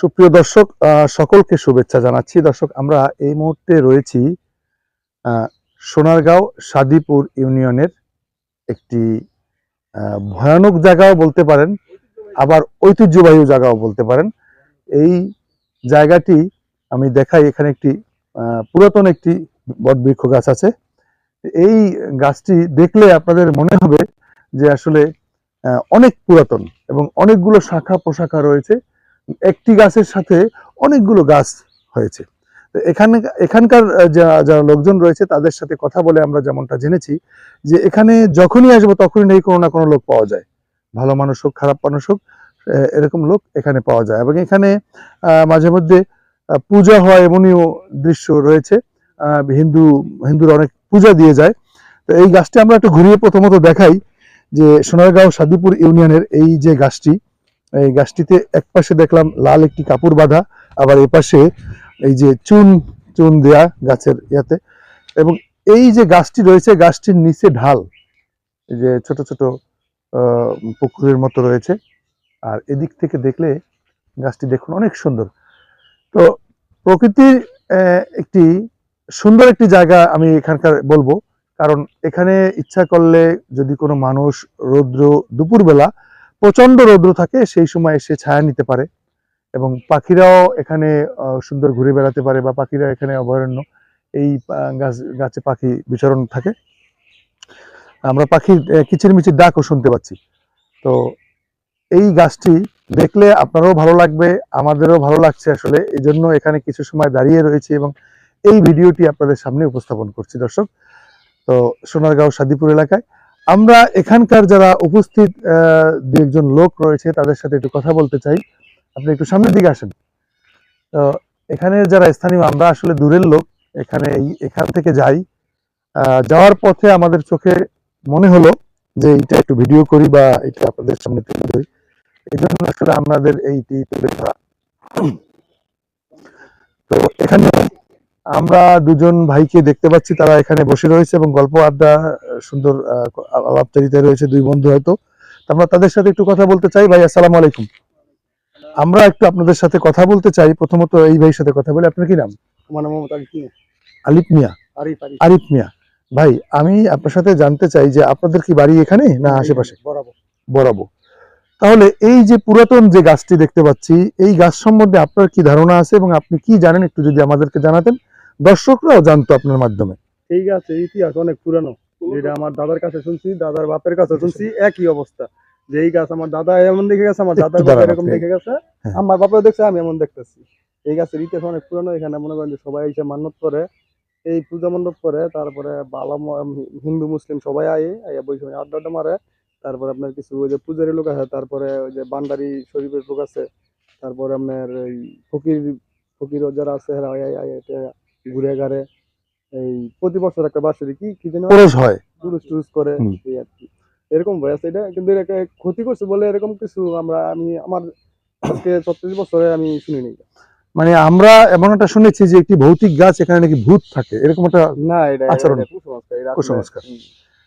সুপ্রিয় দর্শক সকলকে শুভেচ্ছা জানাচ্ছি। দর্শক, আমরা এই মুহূর্তে রয়েছি সোনারগাঁও সাদিপুর ইউনিয়নের একটি ভয়ানক জায়গাও বলতে পারেন, আবার ঐতিহ্যবাহী জায়গাও বলতে পারেন। এই জায়গাটি আমি দেখাই, এখানে একটি পুরাতন একটি বটবৃক্ষ গাছ আছে। এই গাছটি দেখলে আপনাদের মনে হবে যে আসলে অনেক পুরাতন এবং অনেকগুলো শাখা প্রশাখা রয়েছে। একটি গাছের সাথে অনেকগুলো গাছ হয়েছে। এখানে, এখানকার যারা লোকজন রয়েছে তাদের সাথে কথা বলে আমরা যেমনটা জেনেছি যে এখানে যখনই আসব তখনই নেই কোনো না কোনো লোক পাওয়া যায়। ভালো মানুষ হোক, খারাপ মানুষ হোক এরকম লোক এখানে পাওয়া যায় এবং এখানে মাঝে মধ্যে পূজা হয় এমনইও দৃশ্য রয়েছে। হিন্দু, হিন্দুরা অনেক পূজা দিয়ে যায়। তো এই গাছটি আমরা একটু ঘুরিয়ে প্রথমত দেখাই যে সোনারগাঁও সাদিপুর ইউনিয়নের এই যে গাছটি এই গাছটিতে এক পাশে দেখলাম লাল একটি কাপড় বাঁধা, আবার এ পাশে এই যে চুন চুন দেয়া গাছের ইয়াতে। এবং এই যে গাছটি রয়েছে, গাছটির নিচে ঢাল, এই যে ছোট ছোট পুকুরের মতো রয়েছে। আর এদিক থেকে দেখলে গাছটি দেখুন অনেক সুন্দর। তো প্রকৃতির একটি সুন্দর একটি জায়গা আমি এখানকার বলব। কারণ এখানে ইচ্ছা করলে যদি কোনো মানুষ রৌদ্র দুপুরবেলা প্রচণ্ড রৌদ্র থাকে, সেই সময় এসে ছায়া নিতে পারে। এবং পাখিরাও এখানে সুন্দর ঘুরে বেড়াতে পারে বা পাখিরা এখানে অভয়ারণ্য, এই গাছ, গাছে পাখি বিচরণ থাকে। আমরা পাখির কিচিরমিচির ডাকও শুনতে পাচ্ছি। তো এই গাছটি দেখলে আপনারও ভালো লাগবে, আমাদেরও ভালো লাগছে আসলে। এই জন্য এখানে কিছু সময় দাঁড়িয়ে রয়েছে এবং এই ভিডিওটি আপনাদের সামনে উপস্থাপন করছি, দর্শক। তো সোনারগাঁও সাদিপুর এলাকায় আমরা এখানকার যারা উপস্থিত দু একজন লোক রয়েছে, তাদের সাথে একটু কথা বলতে চাই। আপনি একটু সামনের দিকে আসেন। তো এখানে যারা স্থানীয়, আমরা আসলে দূরের লোক, এখানে এখান থেকে যাই। যাওয়ার পথে আমাদের চোখে মনে হলো যে এটা একটু ভিডিও করি বা এটা আপনাদের সামনে তুলে ধরি। এই জন্য আসলে আমাদের এইটি তুলে ধরা। তো এখানে আমরা দুজন ভাইকে দেখতে পাচ্ছি তারা এখানে বসে রয়েছে এবং গল্প আড্ডা সুন্দর আহ, আলাপচারিতায় রয়েছে দুই বন্ধু হয়তো। আমরা তাদের সাথে একটু কথা বলতে চাই। ভাই আসসালামু আলাইকুম। আমরা একটু আপনাদের সাথে কথা বলতে চাই। প্রথমত এই ভাইয়ের সাথে কথা বলি। আপনার কি নাম? আমার নাম মিয়া। আলিফ মিয়া? আরিফ মিয়া। ভাই আমি আপনার সাথে জানতে চাই যে আপনাদের কি বাড়ি এখানে না আশেপাশে? বরাবর। তাহলে এই যে পুরাতন যে গাছটি দেখতে পাচ্ছি এই গাছ সম্বন্ধে আপনার কি ধারণা আছে এবং আপনি কি জানেন একটু যদি আমাদেরকে জানাতেন? দর্শকরাও জানতো আপনার মাধ্যমে। এই গাছের ইতিহাস অনেক পুরানো। যেটা আমার দাদার কাছে শুনছি দাদার বাপের কাছে শুনছি একই অবস্থা। যে এই গাছ আমার দাদা এমন দেখে গেছে আমার দাদার বাপ এরকম দেখে গেছে হ্যাঁ। আমার বাপাও দেখছে আমি এমন দেখতেছি। এই গাছের ইতিহাস অনেক পুরানো এখানে মনে করেন যে সবাই এসে মান্যত করে এই পূজা মণ্ডপ করে তারপরে বালা হিন্দু মুসলিম সবাই আয়ে আইয়া বই সময় আড্ডা আড্ডা মারে তারপরে আপনার কিছু ওই যে পূজারি লোক আছে তারপরে ওই যে বান্ডারি শরীফের লোক আছে তারপরে আপনার ওই ফকির ফকির যারা আছে এরা ঘুরে ঘাড়ে এই প্রতি বছর একটা কি কি যেন হয়? করে এই আর কি। এরকম আছে। এটা কিন্তু ক্ষতি করছে বলে এরকম কিছু আমরা আমি আমার আজকে ছত্রিশ বছরে আমি শুনিনি। মানে আমরা এমন একটা শুনেছি যে একটি ভৌতিক গাছ এখানে নাকি ভূত থাকে। এরকম একটা না এটা আচরণ। কুসংস্কার।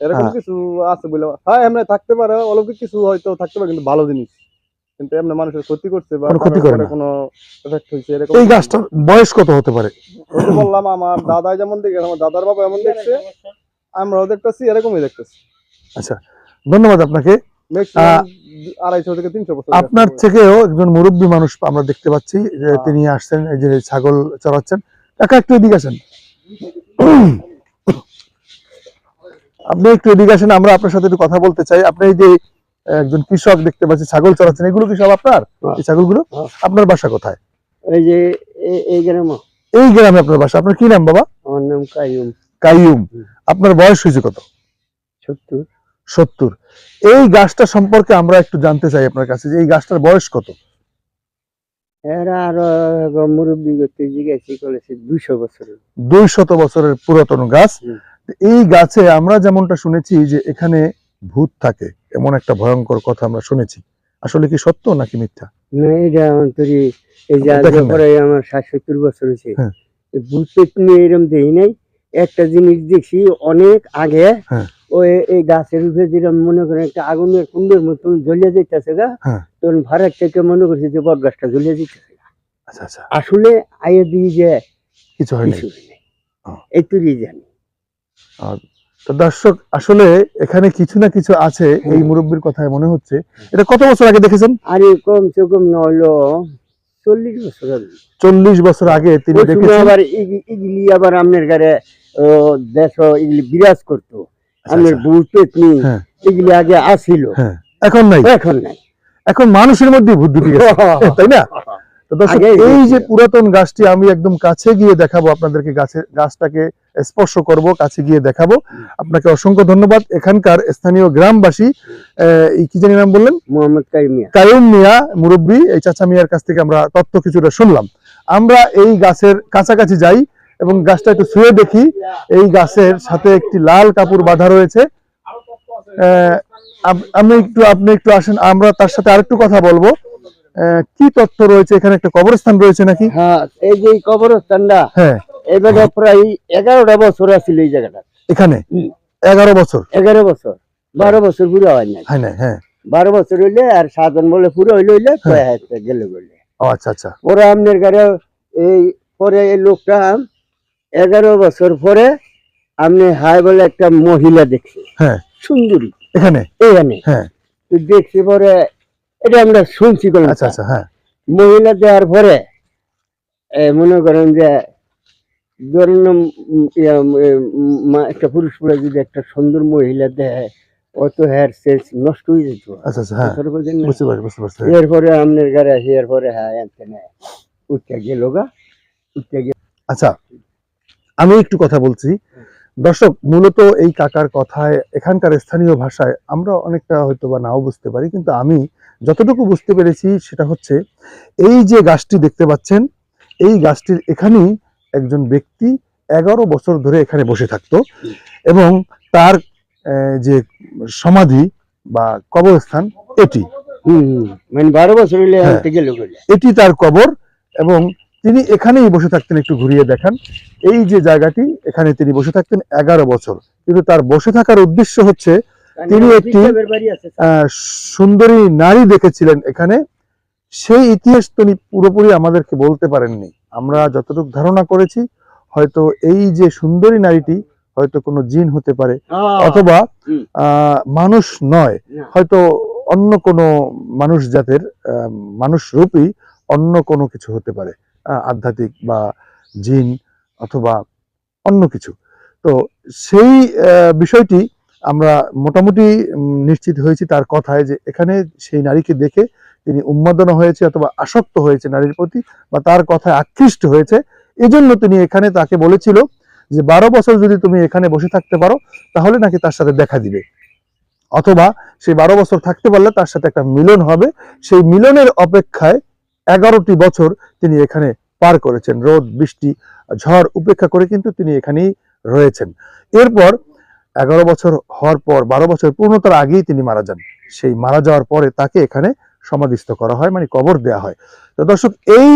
এরকম হ্যাঁ। কিছু আছে বলে হ্যাঁ এমনি থাকতে পারে অলৌকিক কিছু হয়তো থাকতে পারে কিন্তু ভালো জিনিস। কিন্তু এমনি মানুষের ক্ষতি করছে বা ক্ষতি করে কোনো এফেক্ট হয়েছে এরকম এই গাছটার বয়স কত হতে পারে? বললাম আমার দাদা যেমন দেখে আমার দাদার বাবা এমন দেখছে আমরাও দেখতেছি এরকমই দেখতেছি। আচ্ছা ধন্যবাদ আপনাকে। আড়াইশো থেকে তিনশো বছর আপনার থেকেও একজন মুরব্বী মানুষ আমরা দেখতে পাচ্ছি যে হ্যাঁ। তিনি আসছেন এই যে ছাগল চড়াচ্ছেন। কাকা একটু এদিকে আসেন। আপনি একটু এদিকে আসেন আমরা আপনার সাথে একটু কথা বলতে চাই। আপনি এই যে একজন কৃষক দেখতে পাচ্ছি ছাগল চড়াচ্ছেন। এগুলো কি সব আপনার? হ্যাঁ। এই ছাগলগুলো? হ্যাঁ। আপনার বাসা কোথায়? এই যে এই গ্রামে। এই গ্রামে আপনার বাসা। আপনার কি নাম বাবা? আমার নাম কাইম কাইয়ুম। আপনার বয়স হয়েছে কত? সত্তর। সত্তর। এই গাছটা সম্পর্কে আমরা একটু জানতে চাই আপনার কাছে যে এই গাছটার বয়স কত? এরা আরও মুরব্বী করতে জিজ্ঞাসা করেছে দুশো বছরের। দুই শত বছরের পুরাতন গাছ। এই গাছে আমরা যেমনটা শুনেছি যে এখানে ভূত থাকে। এমন একটা ভয়ঙ্কর কথা আমরা শুনেছি। আসলে কি সত্য নাকি মিথ্যা? না এটা অন্তরি এই যে আজকে পরে আমার ষাট সত্তর বছর হয়েছে। হ্যাঁ। ভূত এরকম নাই। একটা জিনিস দেখছি অনেক আগে হ্যাঁ। ওই এই গাছের উপরে যেরকম মনে করেন একটা আগুনের কুণ্ডের মতন জ্বলিয়ে যেতেছে গা হ্যাঁ। তখন ভাড়ার থেকে মনে করছি যে বট গাছটা জ্বলিয়ে যেতেছে আচ্ছা আচ্ছা। আসলে আইয়ে দিয়ে যে কিছু কিছু নেই। ও। জানি। তো দর্শক আসলে এখানে কিছু না কিছু আছে এই মুরব্বীর কথায় মনে হচ্ছে। এটা কত বছর আগে দেখেছেন? আরে কম নইলো চল্লিশ বছর হবে। চল্লিশ বছর আগে তিনি দেখেছেন? আবার ইগলি দেশ ইগলি বিরাজ করতো। আচ্ছা, আপনার আচ্ছা। পেতনি হ্যাঁ। এগুলি আগে আসিল। হ্যাঁ। এখন নাই? এখন নাই। এখন মানুষের মধ্যে গেছে তাই না? তো দর্শক এই যে পুরাতন গাছটি আমি একদম কাছে গিয়ে দেখাবো আপনাদেরকে গাছের গাছটাকে স্পর্শ করব কাছে গিয়ে দেখাবো। আপনাকে অসংখ্য ধন্যবাদ। এখানকার স্থানীয় গ্রামবাসী কি জানি নাম বললেন? মোহাম্মদ কায়ুম মিয়া। মুরব্বী এই চাচা মিয়ার কাছ থেকে আমরা তথ্য কিছুটা শুনলাম। আমরা এই গাছের কাছাকাছি যাই এবং গাছটা একটু শুয়ে দেখি। এই গাছের সাথে একটি লাল কাপড় বাঁধা রয়েছে। আহ, আমি একটু আপনি একটু আসেন আমরা তার সাথে আরেকটু কথা বলব। কি তথ্য রয়েছে? এখানে একটা কবরস্থান রয়েছে নাকি? হ্যাঁ এই যে কবরস্থানটা হ্যাঁ। এবারে প্রায় এগারোটা বছর আছিল এই জায়গাটা এখানে? এগারো বছর? এগারো বছর। বারো বছর পুরো হয় না হ্যাঁ বারো বছর হইলে আর সাধন বলে পুরো হইলে হইলে হ্যাঁ। গেলে বলে ও আচ্ছা আচ্ছা। ওরা আপনার ঘরে এই পরে এই লোকটা এগারো বছর পরে আপনি হাই বলে একটা মহিলা দেখছি। হ্যাঁ। সুন্দরী। এখানে? এখানে। হ্যাঁ। দেখছি পরে এটা আমরা শুনছি আচ্ছা আচ্ছা হ্যাঁ। মহিলা দেওয়ার পরে মনে করেন যে ধরেন একটা পুরুষ পুরা যদি একটা সুন্দর মহিলা দেয় অত হেয়ার সেলস নষ্ট হয়ে যেত। আচ্ছা আচ্ছা হ্যাঁ? বুঝতে পারছি বুঝতে পারছি এরপরে ঘরে আসি এরপরে হ্যাঁ এনতে নেয়। উঠতে গেল গা উঠতে গেল আচ্ছা আমি একটু কথা বলছি। দর্শক মূলত এই কাকার কথায় এখানকার স্থানীয় ভাষায় আমরা অনেকটা হয়তো বা নাও বুঝতে পারি কিন্তু আমি যতটুকু বুঝতে পেরেছি সেটা হচ্ছে এই যে গাছটি দেখতে পাচ্ছেন এই গাছটির এখানেই একজন ব্যক্তি এগারো বছর ধরে এখানে বসে থাকতো এবং তার যে সমাধি বা কবরস্থান এটি। মানে হ্যাঁ। এটি তার কবর এবং তিনি এখানেই বসে থাকতেন একটু ঘুরিয়ে দেখান। এই যে জায়গাটি এখানে তিনি বসে থাকতেন এগারো বছর। কিন্তু তার বসে থাকার উদ্দেশ্য হচ্ছে তিনি একটি- আহ, সুন্দরী নারী দেখেছিলেন এখানে। সেই ইতিহাস তিনি পুরোপুরি আমাদেরকে বলতে পারেননি। আমরা যতটুকু ধারণা করেছি হয়তো এই যে সুন্দরী নারীটি হয়তো কোনো জিন হতে পারে অথবা আহ, মানুষ নয়। হয়তো অন্য কোনো মানুষ জাতের মানুষ রূপী অন্য কোনো কিছু হতে পারে আধ্যাত্মিক বা জিন অথবা অন্য কিছু। তো সেই আহ, বিষয়টি আমরা মোটামুটি নিশ্চিত হয়েছি তার কথায় যে এখানে সেই নারীকে দেখে তিনি উন্মাদনা হয়েছে অথবা আসক্ত হয়েছে নারীর প্রতি বা তার কথায় আকৃষ্ট হয়েছে। এজন্য তিনি এখানে তাকে বলেছিল যে, বারো বছর যদি তুমি এখানে বসে থাকতে পারো, তাহলে নাকি তার সাথে দেখা দিবে। অথবা সেই বারো বছর থাকতে পারলে তার সাথে একটা মিলন হবে। সেই মিলনের অপেক্ষায় এগারোটি বছর তিনি এখানে পার করেছেন। রোদ, বৃষ্টি, ঝড় উপেক্ষা করে কিন্তু তিনি এখানেই রয়েছেন। এরপর এগারো বছর হওয়ার পর বারো বছর পূর্ণতার আগেই তিনি মারা যান। সেই মারা যাওয়ার পরে তাকে এখানে সমাধিস্থ করা হয় মানে কবর দেয়া হয়। তো দর্শক এই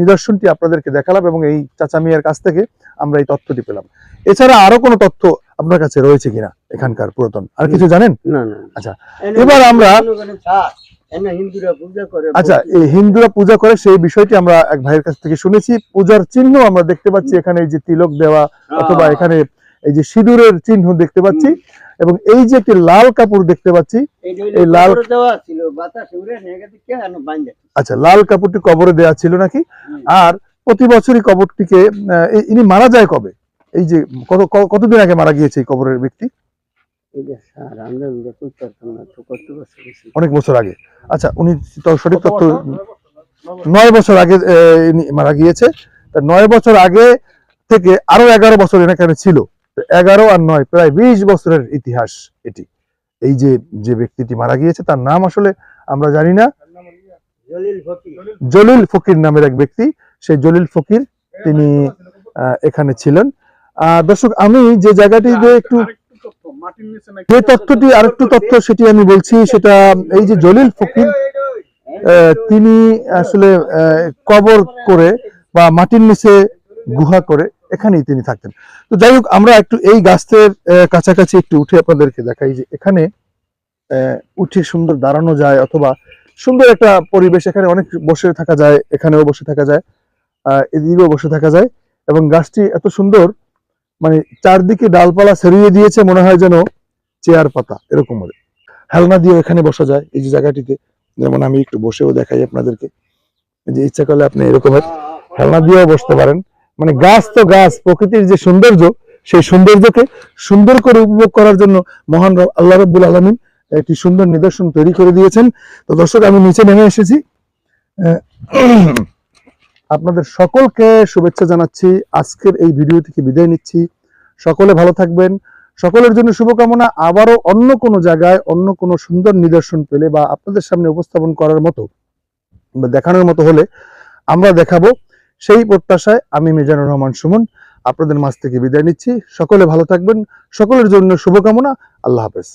নিদর্শনটি আপনাদেরকে দেখালাম এবং এই চাচা মিয়ার কাছ থেকে আমরা এই তথ্যটি পেলাম। এছাড়া আরও কোনো তথ্য আপনার কাছে রয়েছে কিনা এখানকার পুরাতন? আর কিছু জানেন? আচ্ছা, এবার আমরা- আচ্ছা এই হিন্দুরা পূজা করে সেই বিষয়টি আমরা এক ভাইয়ের কাছ থেকে শুনেছি। পূজার চিহ্ন আমরা দেখতে পাচ্ছি এখানে যে তিলক দেওয়া অথবা এখানে এই যে সিঁদুরের চিহ্ন দেখতে পাচ্ছি এবং এই যে একটি লাল কাপড় দেখতে পাচ্ছি এই লাল- আচ্ছা লাল কাপড়টি কবরে দেওয়া ছিল নাকি? আর প্রতি বছরই কবরটিকে ইনি মারা যায় কবে? এই যে কত কতদিন আগে মারা গিয়েছে এই কবরের ব্যক্তি? অনেক বছর আগে। আচ্ছা উনি সঠিক তথ্য নয় বছর। আগে মারা গিয়েছে। তা নয় বছর আগে থেকে আরও এগারো বছর এখানে ছিল। এগারো আর নয় প্রায় বিশ বছরের ইতিহাস এটি। এই যে যে ব্যক্তিটি মারা গিয়েছে তার নাম আসলে আমরা জানি না। জলিল ফকির। নামের এক ব্যক্তি। সেই জলিল ফকির তিনি এখানে ছিলেন। দর্শক আমি যে জায়গাটিতে একটু যে তথ্যটি আরেকটু তথ্য সেটি আমি বলছি সেটা এই যে জলিল ফকির তিনি আসলে আহ, কবর করে বা মাটির নিচে গুহা করে এখানেই তিনি থাকতেন। তো যাই হোক, আমরা একটু এই গাছের কাছাকাছি একটু উঠে আপনাদেরকে দেখাই যে এখানে উঠে সুন্দর দাঁড়ানো যায় অথবা সুন্দর একটা পরিবেশ এখানে অনেক বসে থাকা যায়, এখানেও বসে থাকা যায় এদিকেও বসে থাকা যায় এবং গাছটি এত সুন্দর মানে চারদিকে ডালপালা ছড়িয়ে দিয়েছে মনে হয় যেন চেয়ার পাতা, এরকম হবে হেলনা দিয়ে এখানে বসা যায় এই যে জায়গাটিতে। যেমন আমি একটু বসেও দেখাই আপনাদেরকে। যে ইচ্ছা করলে আপনি এরকমের হেলনা দিয়েও বসতে পারেন। মানে গাছ তো গাছ, প্রকৃতির যে সৌন্দর্য, সেই সৌন্দর্যকে সুন্দর করে উপভোগ করার জন্য মহান আল্লাহ রব্বুল আলমিন একটি সুন্দর নিদর্শন তৈরি করে দিয়েছেন। তো দর্শক, আমি নিচে নেমে এসেছি। আপনাদের সকলকে শুভেচ্ছা জানাচ্ছি। আজকের এই ভিডিও থেকে বিদায় নিচ্ছি। সকলে ভালো থাকবেন। সকলের জন্য শুভকামনা। আবারও অন্য কোনো জায়গায়, অন্য কোনো সুন্দর নিদর্শন পেলে বা আপনাদের সামনে উপস্থাপন করার মতো দেখানোর মতো হলে আমরা দেখাবো। সেই প্রত্যাশায় আমি মিজানুর রহমান সুমন আপনাদের মাছ থেকে বিদায় নিচ্ছি। সকলে ভালো থাকবেন। সকলের জন্য শুভকামনা। আল্লাহ হাফেজ।